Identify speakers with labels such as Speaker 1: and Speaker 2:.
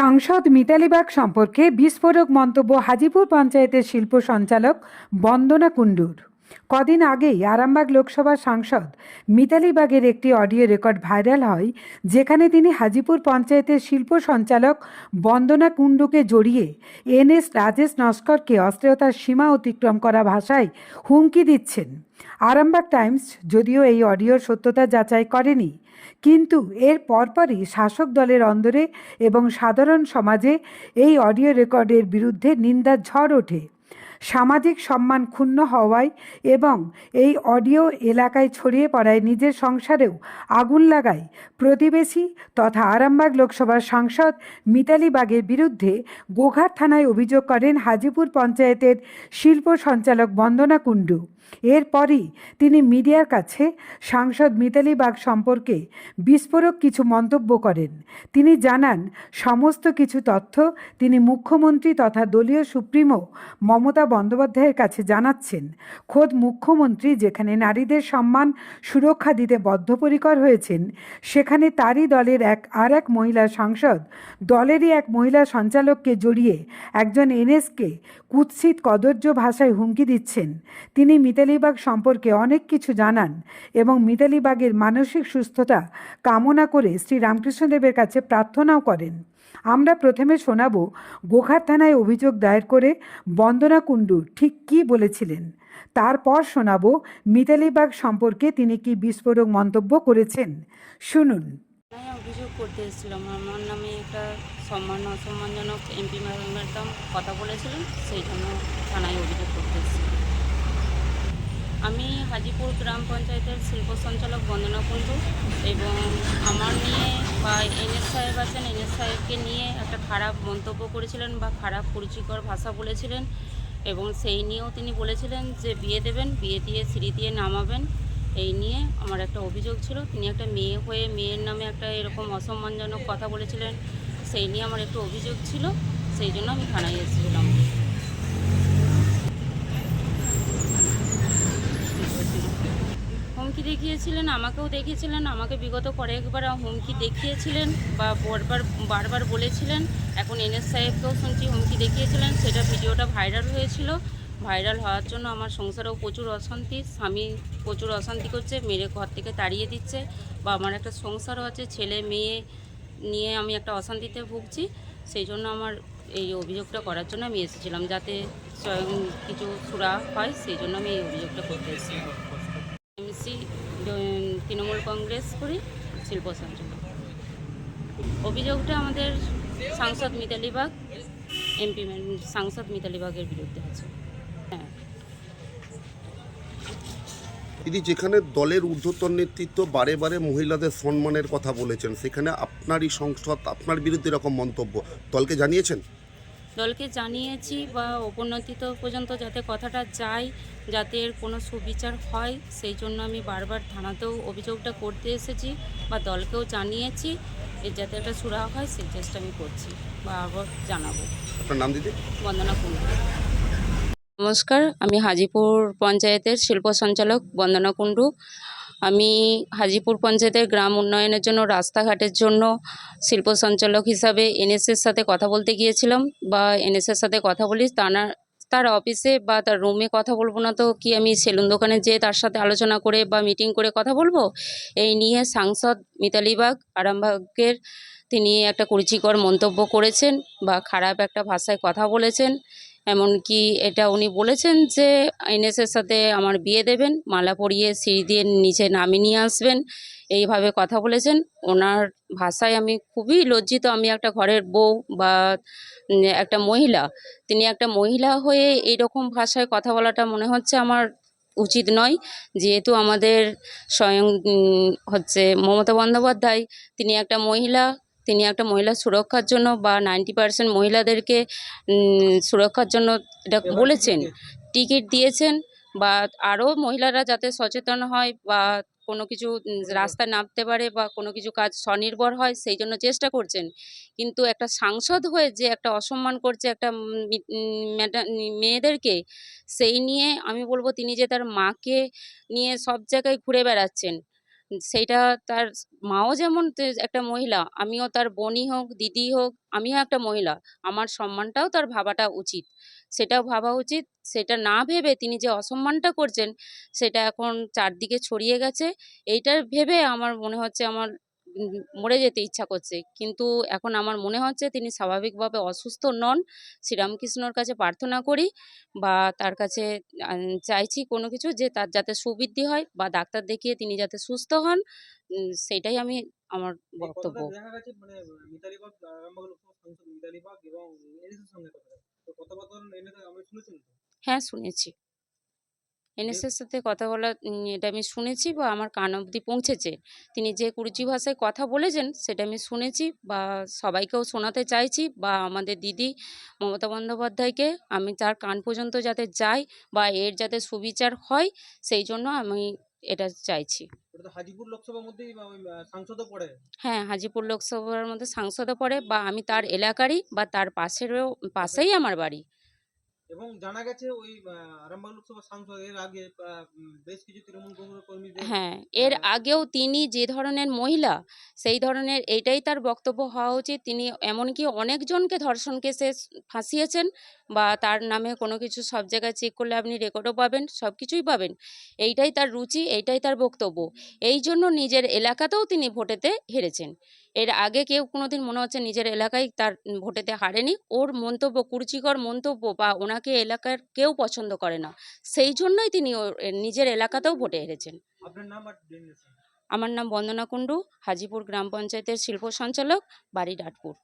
Speaker 1: সাংসদ মিতালি বাগ সম্পর্কে বিস্ফোরক মন্তব্য হাজিপুর পঞ্চায়েতের শিল্প সঞ্চালক বন্দনা কুণ্ডুর। কদিন আগেই আরামবাগ লোকসভার সাংসদ মিতালি বাগের একটি অডিও রেকর্ড ভাইরাল হয়, যেখানে তিনি হাজিপুর পঞ্চায়েতের শিল্প সঞ্চালক বন্দনা কুণ্ডুকে জড়িয়ে এনএস রাজেশ নস্করকে অশ্লীলতার সীমা অতিক্রম করা ভাষায় হুমকি দিচ্ছেন। আরামবাগ টাইমস যদিও এই অডিওর সত্যতা যাচাই করেনি, কিন্তু এর পরপরই শাসক দলের অন্দরে এবং সাধারণ সমাজে এই অডিও রেকর্ডের বিরুদ্ধে নিন্দার ঝড় ওঠে। সামাজিক সম্মান ক্ষুণ্ণ হওয়ায় এবং এই অডিও এলাকায় ছড়িয়ে পড়ায় নিজের সংসারেও আগুন লাগায় প্রতিবেশী তথা আরামবাগ লোকসভার সাংসদ মিতালি বাগের বিরুদ্ধে গোঘাট থানায় অভিযোগ করেন হাজিপুর পঞ্চায়েতের শিল্প সঞ্চালক বন্দনা কুণ্ডু। এরপরই তিনি মিডিয়ার কাছে সাংসদ মিতালি বাগ সম্পর্কে বিস্ফোরক কিছু মন্তব্য করেন। তিনি জানান, সমস্ত কিছু তথ্য তিনি মুখ্যমন্ত্রী তথা দলীয় সুপ্রিমো মমতা বন্দ্যোপাধ্যায়ের কাছে জানাচ্ছেন, খোদ মুখ্যমন্ত্রী যেখানে নারীদের সম্মান সুরক্ষা দিতে বদ্ধপরিকর হয়েছেন, সেখানে তারই দলের এক আর এক মহিলা সাংসদ, দলেরই এক মহিলা সঞ্চালককে জড়িয়ে একজন এনএসকে কুৎসিত কদর্য ভাষায় হুমকি দিচ্ছেন। তিনি মিতালিবাগ সম্পর্কে অনেক কিছু জানান এবং মিতালিবাগের মানসিক সুস্থতা কামনা করে শ্রী রামকৃষ্ণদেবের কাছে প্রার্থনাও করেন। আমরা প্রথমে শোনাব গোখার থানায় অভিযোগ দায়ের করে বন্দনা কুণ্ডু ঠিক কী বলেছিলেন। তারপর শোনাব মিতালিবাগ সম্পর্কে তিনি কি বিস্ফোরক মন্তব্য করেছেন। শুনুন।
Speaker 2: অভিযোগ করতে এসেছিলাম আমার নামে একটা সম্মান অসম্মানজনক এমপি ম্যাডাম কথা বলেছিলেন, সেই জন্য থানায় অভিযোগ করতে এসেছিলাম আমি হাজিপুর গ্রাম পঞ্চায়েতের শিল্প সঞ্চালক বন্দনা কুণ্ডু এবং আমার নিয়ে বা এনএস সাহেব আছেন। এনএস সাহেবকে নিয়ে একটা খারাপ মন্তব্য করেছিলেন বা খারাপ পরিচিকর ভাষা বলেছিলেন এবং সেই নিয়েও তিনি বলেছিলেন যে বিয়ে দেবেন, বিয়ে দিয়ে সিঁড়ি দিয়ে নামাবেন। এই নিয়ে আমার একটা অভিযোগ ছিল। তিনি একটা মেয়ে হয়ে মেয়ের নামে একটা এরকম অসম্মানজনক কথা বলেছিলেন, সেই নিয়ে আমার একটু অভিযোগ ছিল। সেই জন্য আমি থানায় এসেছিলাম হুমকি দেখিয়েছিলেন, আমাকেও দেখিয়েছিলেন, আমাকে বিগত কয়েকবার হুমকি দেখিয়েছিলেন বা বারবার বারবার বলেছিলেন। এখন এনএস সাহেবকেও শুনছি হুমকি দেখিয়েছিলেন, সেটা ভিডিওটা ভাইরাল হয়েছিল। ভাইরাল হওয়ার জন্য আমার সংসারেও প্রচুর অশান্তি, স্বামী প্রচুর অশান্তি করছে, মেরে ঘর থেকে তাড়িয়ে দিচ্ছে বা আমার একটা সংসারও আছে, ছেলে, মেয়ে নিয়ে আমি একটা অশান্তিতে ভুগছি। সেই জন্য আমার এই অভিযোগটা করার জন্য আমি এসেছিলাম, যাতে স্বয়ং কিছু সুরা হয়, সেই জন্য আমি এই অভিযোগটা করতে এসেছিলাম এমসি তৃণমূল কংগ্রেস করি, শিল্প অভিযোগটা আমাদের সাংসদ মিতালি বাগ, এমপি, সাংসদ মিতালি বাগের বিরুদ্ধে আছে। হ্যাঁ।
Speaker 3: দিদি, যেখানে দলের ঊর্ধ্বতন নেতৃত্ব বারে বারে মহিলাদের সম্মানের কথা বলেছেন, সেখানে আপনারই সংসদ, আপনার বিরুদ্ধে এরকম মন্তব্য, দলকে জানিয়েছেন?
Speaker 2: দলকে জানিয়েছি বা উপন্নতিত পর্যন্ত যাতে কথাটা যায় যাতে এর কোনো সুবিচার হয় সেই জন্য আমি বারবার থানাতেও অভিযোগটা করতে এসেছি বা দলকেও জানিয়েছি এর যাতে একটা সুরা হয় সেই চেষ্টা আমি করছি বা আবার জানাব।
Speaker 3: আপনার নাম দিদি?
Speaker 2: বন্দনা কুণ্ডু নমস্কার আমি হাজিপুর পঞ্চায়েতের শিল্প সঞ্চালক বন্দনা কুণ্ডু। আমি হাজিপুর পঞ্চায়েতের গ্রাম উন্নয়নের জন্য, রাস্তাঘাটের জন্য, শিল্প সঞ্চালক হিসাবে এনএসের সাথে কথা বলতে গিয়েছিলাম বা এনএসের সাথে কথা বলি তার তার অফিসে বা তার রুমে কথা বলব না তো কি আমি সেলুন দোকানে যেয়ে তার সাথে আলোচনা করে বা মিটিং করে কথা বলব? এই নিয়ে সাংসদ মিতালি বাগ আরামবাগের তিনি একটা কুরুচিকর মন্তব্য করেছেন বা খারাপ একটা ভাষায় কথা বলেছেন। এমনকি এটা উনি বলেছেন যে এনএসের সাথে আমার বিয়ে দেবেন, মালা পরিয়ে সিঁড়ি দিয়ে নিচে নামিয়ে নিয়ে আসবেন। এইভাবে কথা বলেছেন। ওনার ভাষায় আমি খুবই লজ্জিত। আমি একটা ঘরের বউ বা একটা মহিলা, তিনি একটা মহিলা হয়ে এইরকম ভাষায় কথা বলাটা মনে হচ্ছে আমার উচিত নয়। যেহেতু আমাদের স্বয়ং হচ্ছে মমতা বন্দ্যোপাধ্যায়, তিনি একটা মহিলা তিনি একটা মহিলা সুরক্ষার জন্য বা নাইনটি পার্সেন্ট মহিলাদেরকে সুরক্ষার জন্য এটা বলেছেন টিকিট দিয়েছেন বা আরও মহিলারা যাতে সচেতন হয় বা কোনো কিছু রাস্তায় নামতে পারে বা কোনো কিছু কাজ স্বনির্ভর হয় সেই জন্য চেষ্টা করছেন। কিন্তু একটা সাংসদ হয়ে যে একটা অসম্মান করছে একটা মেয়েদেরকে সেই নিয়ে আমি বলব তিনি যে তার মাকে নিয়ে সব জায়গায় ঘুরে বেড়াচ্ছেন। সেইটা তার মাও যেমন একটা মহিলা, আমিও তার বোনই হোক দিদি হোক, আমিও একটা মহিলা। আমার সম্মানটাও তার ভাবাটা উচিত। সেটাও ভাবা উচিত। সেটা না ভেবে তিনি যে অসম্মানটা করছেন, সেটা এখন চারদিকে ছড়িয়ে গেছে। এইটা ভেবে আমার মনে হচ্ছে আমার মরে যেতে ইচ্ছা করছে। কিন্তু এখন আমার মনে হচ্ছে তিনি স্বাভাবিকভাবে অসুস্থ নন। শ্রীরামকৃষ্ণর কাছে প্রার্থনা করি বা তার কাছে চাইছি কোনো কিছু যে তার যাতে সুবৃদ্ধি হয় বা ডাক্তার দেখিয়ে তিনি যাতে সুস্থ হন। সেটাই আমি আমার বক্তব্য।
Speaker 4: মানে শুনেছেন তো
Speaker 2: হ্যাঁ শুনেছি। এনএসএর সাথে কথা বলা এটা আমি শুনেছি বা আমার কান অবধি পৌঁছেছে। তিনি যে কুরুচি ভাষায় কথা বলেছেন সেটা আমি শুনেছি বা সবাইকেও শোনাতে চাইছি বা আমাদের দিদি মমতা বন্দ্যোপাধ্যায়কে আমি তার কান পর্যন্ত যাতে যাই বা এর যাতে সুবিচার হয় সেই জন্য আমি এটা চাইছি।
Speaker 4: হাজিপুর লোকসভার সাংসদও পড়ে।
Speaker 2: হ্যাঁ হাজিপুর লোকসভার মধ্যে সাংসদও পড়ে বা আমি তার এলাকারই বা তার পাশেরও পাশেই আমার বাড়ি।
Speaker 4: এবং জানা গেছে ওই আরামবাগ লোকসভা সাংসদ এর আগে বেশ কিছু তৃণমূল কংগ্রেস কর্মী
Speaker 2: হ্যাঁ এর। আগেও তিনি যে ধরনের মহিলা সেই ধরনের এটাই তার বক্তব্য হওয়া উচিত তিনি এমনকি অনেকজনকে ধর্ষণ কেসে ফাঁসিয়েছেন বা তার নামে কোনো কিছু সব জায়গায় চেক করলে আপনি রেকর্ডও পাবেন সব কিছুই পাবেন। এইটাই তার রুচি এইটাই তার বক্তব্য। এই জন্য নিজের এলাকাতেও তিনি ভোটেতে হেরেছেন। এর আগে কেউ কোনোদিন মনে হচ্ছে নিজের এলাকায় তার ভোটেতে হারেনি। ওর মন্তব্য কুরুচিকর মন্তব্য বা ওনাকে এলাকার কেউ পছন্দ করে না সেই জন্যই তিনি ওর- নিজের এলাকাতেও ভোটে হেরেছেন।
Speaker 4: আপনার নাম
Speaker 2: আমার নাম বন্দনা কুণ্ডু হাজিপুর গ্রাম পঞ্চায়েতের শিল্প সঞ্চালক বাড়ি ডাটপুর।